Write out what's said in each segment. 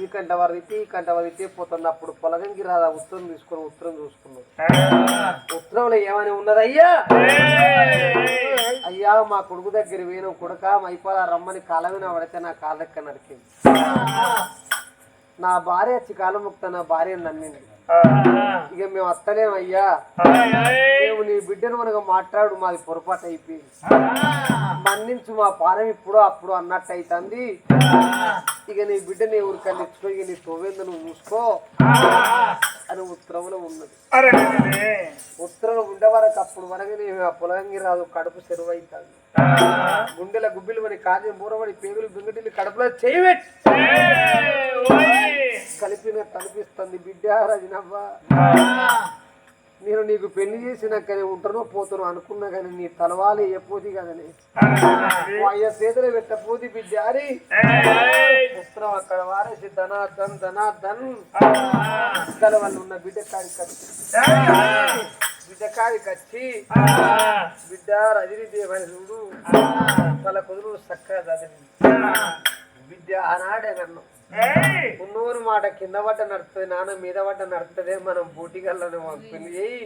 ఈ కంట వరదితే ఈ కంట వరదితే పోతున్నప్పుడు పొలగంకి రాదా ఉత్తరం తీసుకొని ఉత్తరం చూసుకున్నాడు. ఉత్తరంలో ఏమని ఉన్నదయ్యా అయ్యా? మా కొడుకు దగ్గర వేణు కొడుక మైపాల రమ్మని కాలమిన పడితే నా కాళ్ళెక్క నరికింది. నా భార్య చికాలముక్త నా భార్య నమ్మింది. ఇక మేము వస్తలేం అయ్యా మేము నీ బిడ్డను మనకు మాట్లాడు మాది పొరపాటు అయిపోయింది. మన్నించు మా పానం ఇప్పుడు అప్పుడు అన్నట్టు అవుతుంది ఇక నీ బిడ్డని ఊరికల్ని ఇచ్చుకో ఇక నీ తొవ్వేందు నువ్వు చూసుకో. అని ఉత్తరంలో ఉన్నది. ఉత్తరం ఉండే వరకు అప్పుడు వరకు నీ ఆ పొలంగి రాదు కడుపు సెరువు అవుతుంది గుండెల గుబ్బిలు పడి కాజం బూరబడి పేగులు బింగటిల్లి కడుపులో చేయబెట్టి కలిపిన అనిపిస్తుంది బిడ్డ రజనవ్వ నేను నీకు పెళ్ళి చేసినాకనే ఉంటానో పోతానో అనుకున్నా కానీ నీ తలవాలి ఎప్పోది కదని. అయ్య చేతులు పెట్టపోది బిడ్డ అని అక్కడ వారేసి ధనాధన్ ధనాధన్ ఇక్కడ వాళ్ళు ఉన్న బిడ్డ కాడికి వచ్చి బిడ్డ కాడికి వచ్చి బిడ్డ రజనీ దేవని తల కుదురు చక్కగా చదివి బిడ్డ ఆనాడే నన్ను ఉన్నూరు మాట కింద పడ్డ నడుస్తుంది నాన్న మీద పడ్డ నడుస్తుంది మనం బూటిగల్లను చేయి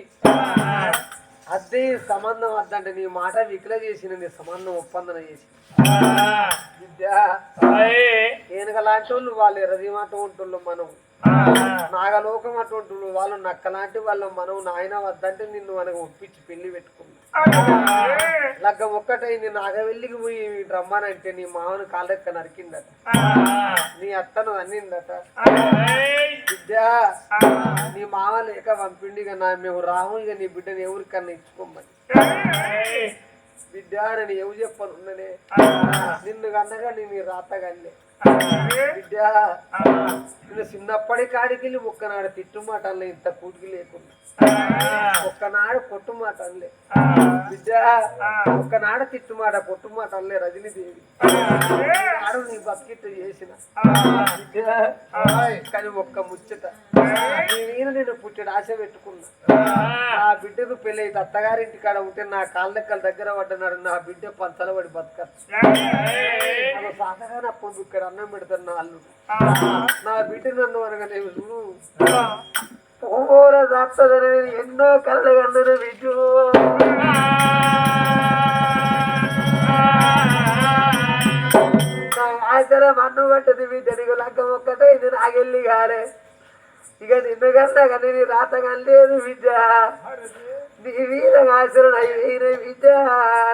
అదే సంబంధం వద్దంటే నీ మాట వికల చేసిన నీ సంబంధం ఒప్పందన చేసి. ఏనుక లాంటి వాళ్ళు వాళ్ళు ఎర్రది మాట ఉంటుళ్ళు మనం నాగలోకం అటువంటి వాళ్ళు నక్క లాంటి వాళ్ళు మనం నాయన వద్దంటే నిన్ను మనకు ఒప్పించి పెళ్ళి పెట్టుకున్నాం లగ్గం ఒక్కటైంది నాగవెల్లికి పోయి రమ్మనంటే నీ మామను కాళ్ళెక్క నరికిందట. నీ అత్తను అన్నిందట. విద్య నీ మామ లేక పంపిండి ఇక నా మేము రాము ఇక నీ బిడ్డని ఎవరికన్నా ఇచ్చుకోమని. బిడ్డ నేను ఎవు చెప్పను ఉన్ననే. నిన్ను కన్నగా నేను రాతగల్లే బిడ్డ నేను చిన్నప్పటి కాడికి వెళ్ళి ఒక్కనాడు ఇంత కూటికి లేకుండా ఒక్కనాడు కొట్టుమాట అనలే బిడ్డ ఒక్కనాడు తిట్టుమాట కొట్టుమాట అనలే రజనీదేవి. నాడు నీ బతికిట్టు చేసిన. కానీ ఒక్క ముచ్చట. నీ మీద నేను పుట్టిన ఆశ పెట్టుకున్నా. నా బిడ్డకు పెళ్ళి అయితే అత్తగారింటి కాడ ఉంటే నా కాళ్ళెక్కల దగ్గర పడ్డనాడు నా బిడ్డ పంచలబడి బతకచ్చు. నాకు సాధగానే అప్పుడు ఇక్కడ అన్నం పెడతాను నా అల్లుడు. నా బిడ్డ నన్ను దాత్తదని నేను ఎన్నో కళ్ళ కన్నను బిడ్డు నా ఆశల మన్ను పట్టది బిడ్డ నీకు లగ్గం ఒక్కటే ఇది నాకెళ్ళి కాలే ఇక నిన్ను కన్నా కానీ నీ రాత లేదు బిడ్డ నీ వీర ఆశలు అయ్యి బిడ్డ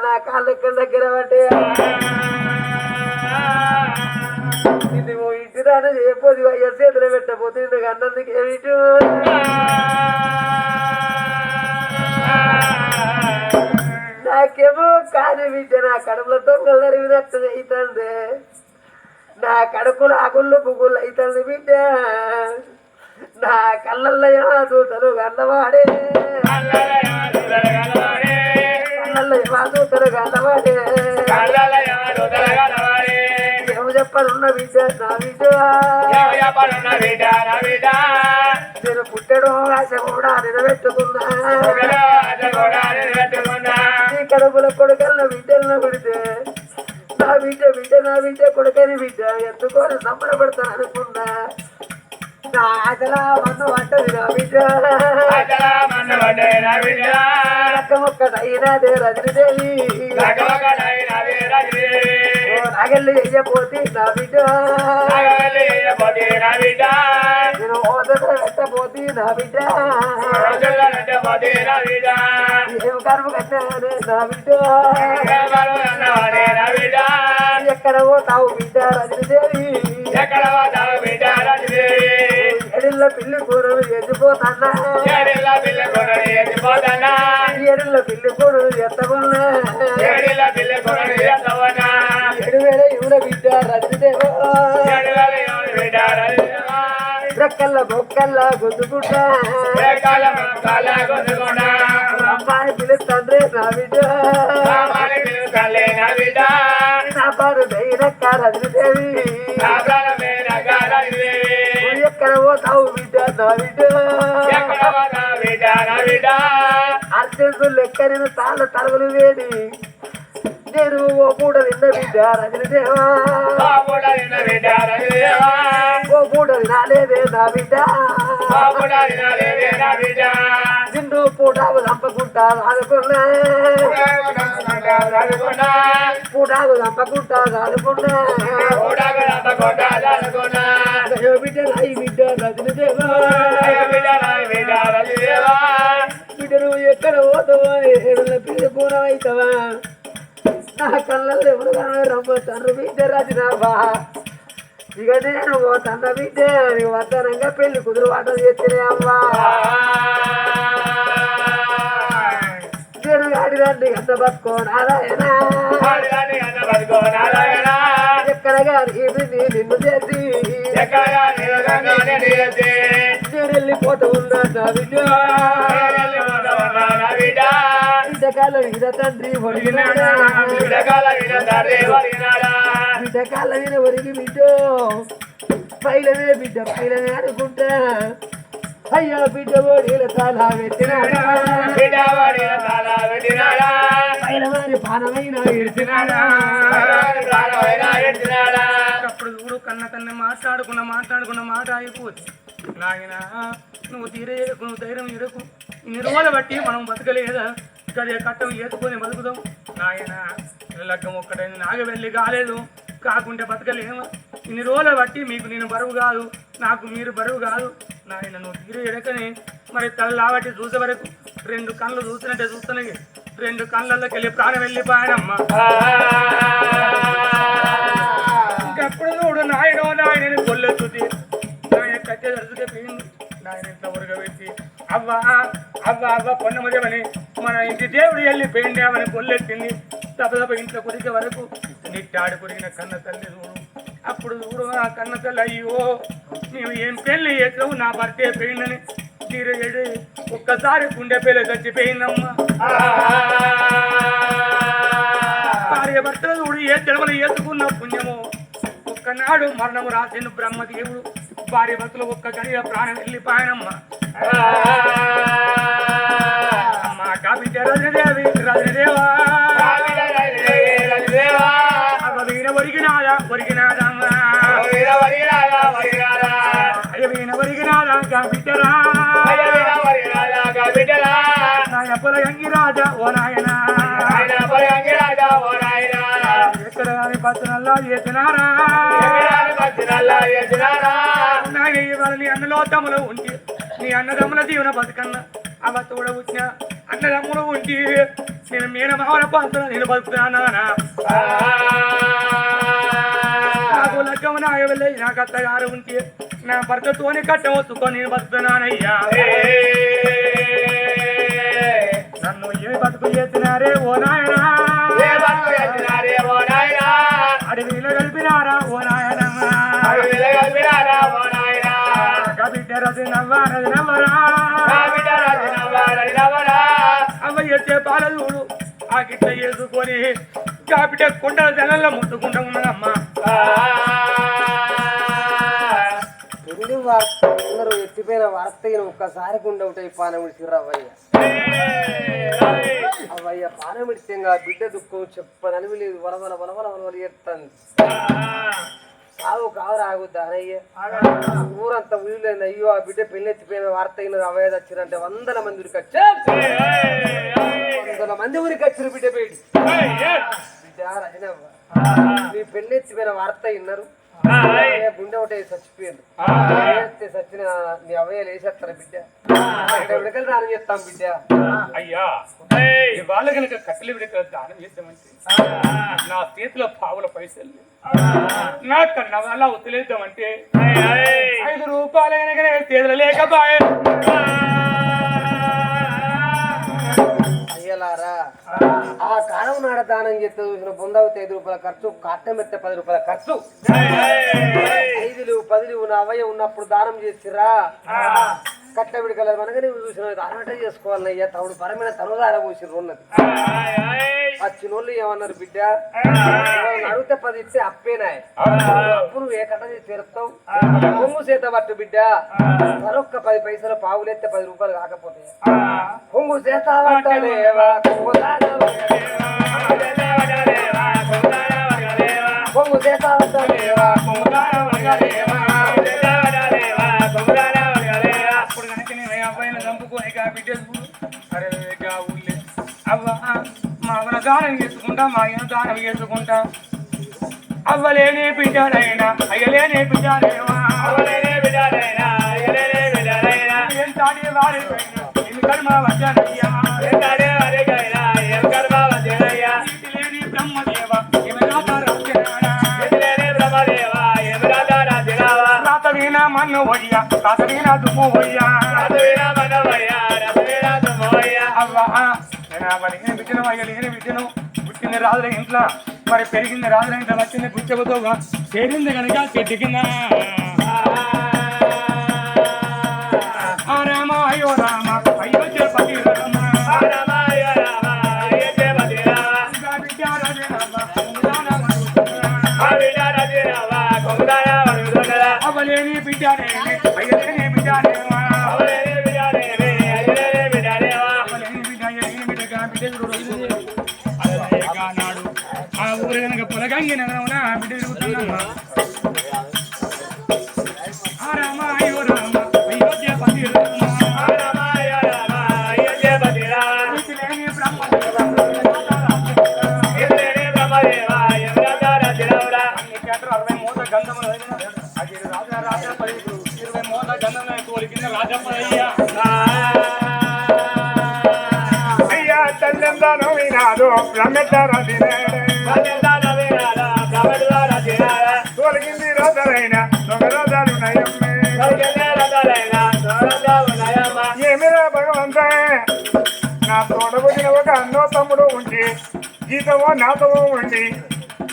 నా కాళ్ళెక్కల దగ్గర పట్టే ఇది ఓ ఇంటి దాన చేయపోదు అయ్యా చేతులు పెట్టకపోతే ఇందుకు అన్నందుకు ఏమిటి నాకేమో కాని విద్య నా కడుపులో దొంగలు జరిగినట్టు అవుతుంది నా కడుపులు అగుళ్ళు పుగుళ్ళు అవుతుంది బిడ్డ. నా కళ్ళల్లో చూతలు గన్నవాడే కళ్ళల్లో చూతలు గన్నవాడే బిడ్డ నేను పుట్టడం ఆశ కూడా నిలబెట్టుకున్నా నీ కడుపుల కొడుకన్న బిడ్డలను పెడితే నా బిడ్డ బిడ్డ నా బిడ్డ కొడుకని బిడ్డ ఎత్తుకొని సంబరపడతాను అనుకున్నా. నా ఆశలా మన్ను పట్టది నా బిడ్డ. రజనీదేవి ఓ నాగల్లి చెయ్యపోతే నా బిడ్డ నేను ఓదన పెట్టపోతే నా బిడ్డ ఏం కర్మ కట్టానే నా బిడ్డ ఎక్కడ పోతావు బిడ్డ రజనీదేవి? ఎడిల్ల పిల్లి కూరలు ఎత్తిపోతాన్నా. ఎడిల్ల పిల్లి కూరలు ఎత్తకున్నా ఎడు రెక్కల్ల బొక్కల్ల గుద్దుకుంటా అమ్మాయి పిలుస్తాండ్రే నా బిడ్డ. నా పారు దైరక్క రజనీదేవి ఎక్కడ పోతావు బిడ్డ నా బిడ్డ? అర్జునుడు లెక్కరిన తాళ్ళ తలుగులు వేడి. నేను ఓ పూట నిన్న బిడ్డ రజనీదేవా ఓ పూట తినాలేదే నా బిడ్డ నిన్ను పూటాకు చంపకుంటా అనుకున్నా పూటాకు చంపకుంటా అనుకున్నా నా కళ్ళల్లో ఎవరు రమ్మంటారు బిడ్డ రజనాభా ఇక నేను పోతన్న బిడ్డ నీ వద్దనంగా పెళ్ళి కుదురు వాట చేస్తేనే అమ్మా నేను గాడిదండి అంత బతుకో నారాయణ ఎక్కడ గాని నిన్ను చేసి నేను వెళ్ళిపోతూ ఉన్నా నా బిడ్డ బిడ్డకాల మీద తండ్రి ఒరిగినాడా బిడ్డకాల మీద ఒరిగి బిడ్డ పైలమే బిడ్డ పైలమే అనుకుంటా. అయ్యో బిడ్డ ఓడిల తాలా పెట్టినాడా? పైలవారి పానమైన అప్పుడు చూడు కన్న కన్న మాట్లాడుకున్న మాట్లాడుకున్న మాట అయిపోతుంది నాయన నువ్వు తీరే నువ్వు ధైర్యం ఎరకు. ఇన్ని రోజులు బట్టి మనం బతకలేదా? గదే కట్టం ఏసుకొని బతుకుదాం. నాయన లగ్గం ఒక్కడైనా నాగ వెళ్ళి కాలేదు. కాకుంటే బతకలేమా? ఇన్ని రోజులు బట్టి మీకు నేను బరువు కాదు. నాకు మీరు బరువు కాదు. నాయన నువ్వు తీరు ఎడకని మరి తలలాబట్టి చూసే వరకు రెండు కళ్ళు చూసినట్టే చూస్తున్నాయి. రెండు కళ్ళల్లోకి వెళ్ళి ప్రాణం వెళ్ళిపోయానమ్మా ఇంకెప్పుడు చూడు నాయనో నాయనని కొల్లొచ్చుది నాయన కట్టె దరుచుకే పోయింది. నాయన ఇంట్లో ఉరగబెట్టి అవ్వా అవ్వ అవ్వ పొన్నమదేమని మన ఇంటి దేవుడు వెళ్ళి పోయిండేమని కొల్లెట్టింది తపదప ఇంట్లో కొరికే వరకు నిట్టాడు కొరిగిన కన్న తల్లి చూడు. అప్పుడు చూడు ఆ కన్న తల్లి అయ్యో మేము ఏం పెళ్ళి చేసావు నా భర్తే పెయిండని తీరేడు ఒక్కసారి గుండె పేరు చచ్చిపోయిందమ్మా. భార్య భర్తలు చూడు ఏ జన్మలు ఏసుకున్న పుణ్యము. ఒక్కనాడు మరణము రాసిన బ్రహ్మదేవుడు. భార్య భర్తలు ఒక్క గడియ ప్రాణం వెళ్ళిపోయానమ్మా. కాపిట రజనదేవి రజనదేవా అవ వీణ ఒరిగినాదా ఒరిగినాదమ్మా అయ్య వీణ ఒరిగినాదా కాపిటరా నాయన పొలగంగి రాజా ఓ నాయనా ఎక్కడ కానీ పచ్చనల్లా చేసినారా ఇవాళ నీ అన్నలో తమ్ములు ఉంటి నీ అన్నదమ్ముల దీవెన బతుకన్న అవ తోడ వచ్చిన అన్నదమ్ములు ఉంటి నేను మీన మావన పంతులు నేను బతుకుతున్నానా నాకు లగ్గము నా వెళ్ళి నాకు అత్తగారు ఉంటే నా భర్తతోనే కట్టం వస్తుకొని నేను బతుకుతున్నానయ్యా. నన్ను ఏ బతుకు చేసినారే ఓ నాయనా? అడవిలో కలిపినారా ఓ నాయనమ్మా కబిడ్డ రది నవ్వా రది నవ్వరా? అవ్వ పాల చూడు ఆ గిట్ల వేసుకొని కాపిట కుండల జనంలో ముట్టుకుంటూ ఉన్నదమ్మా వార్త అందరూ ఎత్తిపోయిన వార్త ఒక్కసారి గుండవుతాయి పానమిడిచి రవ్వయ్య అవయ్య పానమిడితే బిడ్డ దుఃఖం చెప్పననివి లేదు. వలవల వలవల వలవల ఎత్తాను సాగు కావరు ఆగుద్దా అనయ్య ఊరంతా ఊళ్ళైంది అయ్యో ఆ బిడ్డ పెళ్ళి ఎత్తిపోయిన వార్త అయిన అవయ్య వచ్చిరంటే వందల మంది ఊరికి బిడ్డ రజనవ్వ మీ పెళ్ళి ఎత్తిపోయిన వార్త విన్నారు గుండె ఒకటి చచ్చిపోయాడు. వేస్తే చచ్చిన నీ అవయ్య లేసేస్తారా బిడ్డ. విడకలు దానం చేస్తాం బిడ్డ. అయ్యా. ఇవాళ కనుక కట్టెలు విడక దానం చేద్దామంటే నా చేతిలో పావుల పైసలు. నా కన్నా అలా వదిలేద్దామంటే ఐదు రూపాయలు కనుక చేతులు లేకపోయే. అయ్యలారా ఆ కాలం నాడ దానం చేస్తే చూసిన బొందవుతే ఐదు రూపాయల ఖర్చు కాటం ఎత్తే పది రూపాయల ఖర్చు. ఐదులు పదిలు ఉన్న అవయ ఉన్నప్పుడు దానం చేసిరా కట్ట విడకలేదు మనగా నువ్వు చూసిన దానట చేసుకోవాలన్నయ్యా తమడు పరమైన తనుదార పోసిర్రు ఉన్నది. ఆ చిన్నోళ్ళు ఏమన్నారు బిడ్డ? అడిగితే పది ఇస్తే అప్పేనాయ అప్పు నువ్వు ఏ కట్ట చేసి తీరుస్తావు? కొమ్ము చేత పట్టు బిడ్డ. మరొక్క పది పైసలు పావులేస్తే పది రూపాయలు కాకపోతే. కొమ్ము చేత పట్టలేవా కొంగు చేత పట్టలేవా దానం చేసుకుంటా మా ఆయన దానం చేసుకుంటా. అవ్వలేని బిడ్డడైనా అయ్యలేని బిడ్డడేవా ఎంత వారికైనా ఎన్ని కర్మ వచ్చానయ్యా నీతి లేని బ్రహ్మదేవ ఏమైనా రాజ్యనాడా రాత వీణ మన్ను వయ్యా రాత వీణ దుమ్ము వయ్యా. అవ్వా నేను అవ్వలేని బిడ్డను అయ్యలేని బిడ్డను పుట్టింది రాజుల ఇంట్లో మరి పెరిగింది రాజుల ఇంట్లో వచ్చింది పుచ్చబతో చేరింది కనుక చెట్టు కింద ఆ రామ అయ్యో రామ అయ్యో చేపతి రామ బిడ్డ రాజే రామ ఉందానా మరుగుతున్నా. అవ్వలేని బిడ్డ అయ్యలేని బిడ్డ బ్రహ్మదేవ అన్ని కేటలు అరవై మూట గంధములు అయిన అది రాజా రాజా పది ఇరవై మూట గంధములు తోడబుడిన ఒక అన్నో తమ్ముడు ఉండి జీతమో నాతమో ఉండి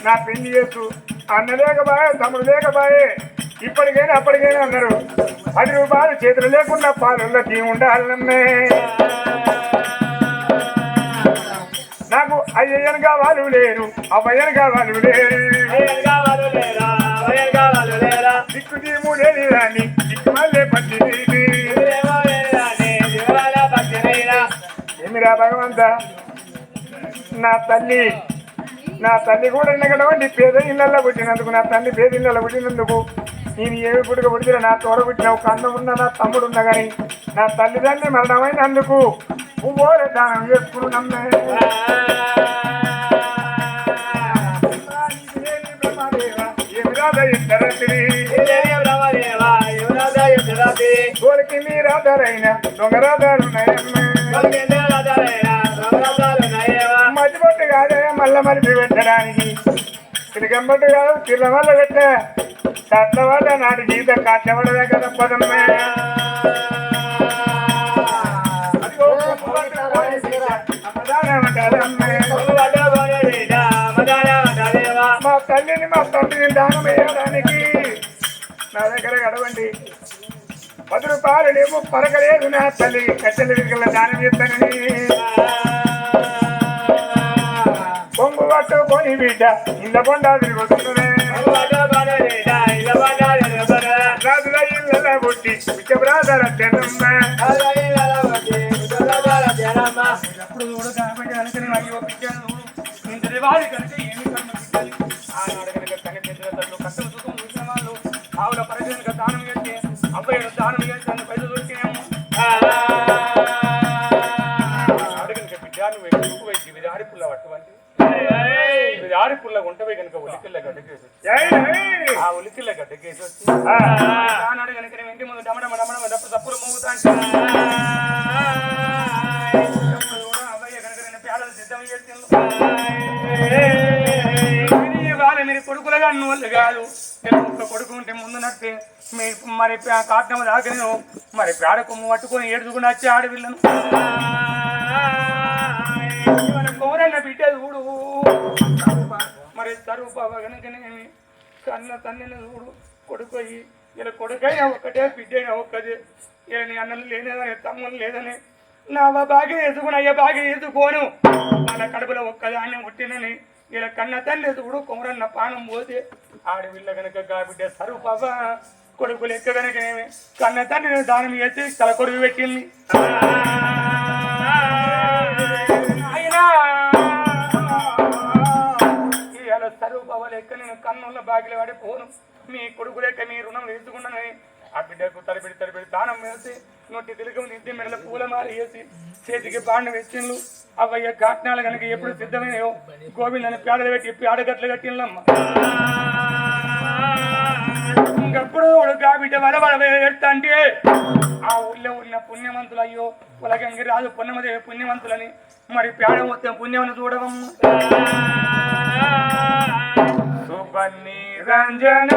నా పెళ్ళి చేస్తూ అన్న లేకబాయే తమ్ముడు లేకబాయే ఇప్పటికైనా అప్పటికైనా అన్నారు. పది రూపాయలు చేతులు లేకుండా పాలకి ఉండాలమ్మే నాకు అయ్యయ్యనుగా వాళ్ళు లేరు అవ్వయ్యనుగా వాళ్ళు లేరు. దిక్కు దీముడేది రాని దిక్కు మళ్ళీ పట్టి భగవంత. నా తల్లి నా తల్లి కూడా ఎన్నగడవండి పేద ఇళ్ళల్లో పుట్టినందుకు నా తల్లి పేద ఇళ్ళలో పుట్టినందుకు నేను ఏమి పుట్టుక పుట్టిన నా తోడ పుట్టిన ఒక అన్నం ఉన్న నా తమ్ముడు ఉన్నా కానీ నా తల్లిదండ్రి మరణమైనందుకు పువ్వోరే దానం చేసుకున్నామ్మే తోలికి మీ రాధారైన దొంగ రాధారు మధ్యపట్టు కాదే మల్ల మలిపి పెట్టడానికి. తిరిగంబట్టు కాదు తిర్ల వల్ల పెట్ట. తట్లవాడ నాటి గీత కట్టబడదే కదా పదమ్మే. మా తల్లిని మా తండ్రిని దానం వేయడానికి నా దగ్గర గడవండి. పది రూపాయలు లేవు పరగలేదు నా తల్లి. కట్టెలు విరిగల దానం చేస్తానని పొంగు పట్టుకొని బిడ్డ ఇంత కొండ తిరుగుతున్నదే రాజుల ఇళ్ళ పుట్టి బిడ్డ బ్రాదర తెన్నమ్మ ఎప్పుడు చూడు కాబట్టి కనుక అయ్యో పిచ్చాను ఇంతటి వారి కనుక ఏమి కర్మ పిచ్చాలి ఆనాడు కనుక కనిపించిన తల్లు కష్టం సుఖం చూసిన వాళ్ళు ఆవుల పరిచయం దానం ఆ ఉలికిల్ల వచ్చి కనుక ఇంటి ముందు డమడమ డమడమ డప్పుడు తప్పులు మోగుతా కనుక నేను పేదలు సిద్ధం మీరు వాళ్ళ మీరు కొడుకులుగా వాళ్ళు కాదు ఇలా ఒక్క కొడుకు ఉంటే ముందు నడితే మీ మరి కాటం దాకా నేను మరి పేడ కొమ్ము పట్టుకొని ఏడుచుకుని వచ్చి ఆడపిల్లను మన కోరన్న బిడ్డ చూడు మరి తరువు బాబా కనుకనేమి కన్న తల్లిని చూడు కొడుకు అయ్యి ఇలా కొడుకైనా ఒక్కటే బిడ్డైనా ఒక్కదే ఇలా నీ అన్నలు లేనేదని తమ్ముళ్ళు లేదని. నా బాగా ఎదుగును అయ్యా బాగా ఎదుకోను వాళ్ళ కడుపులో ఒక్కదాన్ని పుట్టినని ఇలా కన్న తల్లి ఎదుగుడు కుమరన్న పానం పోతే ఆడవిల్ల కనుక గా సరు సరువు బాబా కొడుకు లెక్క కనుకనేమి కన్న తల్లి దానం చేసి తల కొడుకు పెట్టింది. సరువు బాబా లెక్క నేను కన్నుల బాగిలి వాడి పోను. మీ కొడుకు లేక మీ రుణం తీసుకున్నానని ఆ బిడ్డకు తలబెడి తలబెడి దానం వేసి నొట్టి తిలకం నిద్ది మెడల పూలమాల వేసి చేతికి బాండ వేసిండ్లు. అవయ్య ఘాట్నాలు కనుక ఎప్పుడు సిద్ధమైనయో గోవిందని పేడలు పెట్టి పేడగట్లు కట్టినమ్మ ఇంకప్పుడు గా బిడ్డ వల అంటే ఆ ఊళ్ళో ఉన్న పుణ్యవంతులు అయ్యో ఉలగంగి రాజు పుణ్యమదేవి పుణ్యవంతులని మరి పేడ మొత్తం పుణ్యమని చూడవమ్మ. సుబన్ని రంజన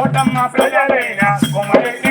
ఓటమ్మ ప్రజలైన కొమ్మరెడ్డి